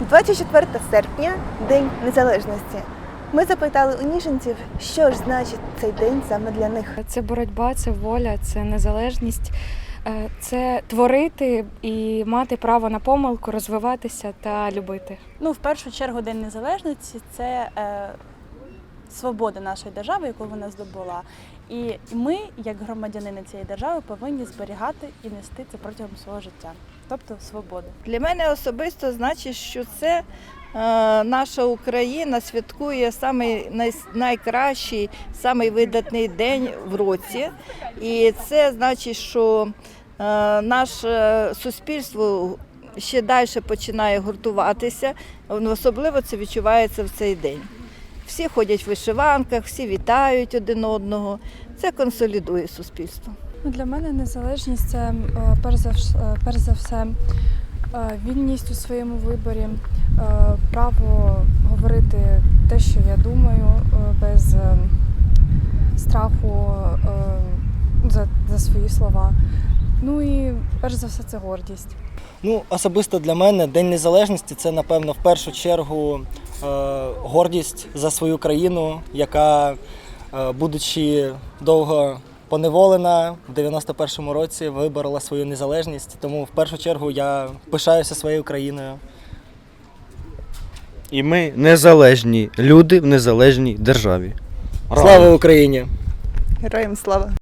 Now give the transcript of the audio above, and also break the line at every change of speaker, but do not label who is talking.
24 серпня День Незалежності. Ми запитали у ніженців, що ж значить цей день саме для них.
Це боротьба, це воля, це незалежність, е, це творити і мати право на помилку, розвиватися та любити.
Ну, в першу чергу, День Незалежності це свобода нашої держави, яку вона здобула. І ми, як громадянини цієї держави, повинні зберігати і нести це протягом свого життя, тобто свободу.
Для мене особисто значить, що це е, наша Україна святкує самий най, найкращий, самий видатний день в році. І це значить, що е, наше суспільство ще далі починає гуртуватися. Особливо це відчувається в цей день. Всі ходять в вишиванках, всі вітають один одного. Це консолідує суспільство.
Ну, Для мене незалежність це е, перш за, е, перш за все е, вільність у своєму виборі, право говорити те, що я думаю, без страху за, за свої слова. Ну і перш за все це гордість.
Ну, особисто для мене День Незалежності це, напевно, в першу чергу гордість за свою країну, яка, е, будучи довго поневолена, в 91-му році виборола свою незалежність. Тому в першу чергу я пишаюся своєю країною.
І ми незалежні люди в незалежній державі.
Слава Україні!
Героям слава!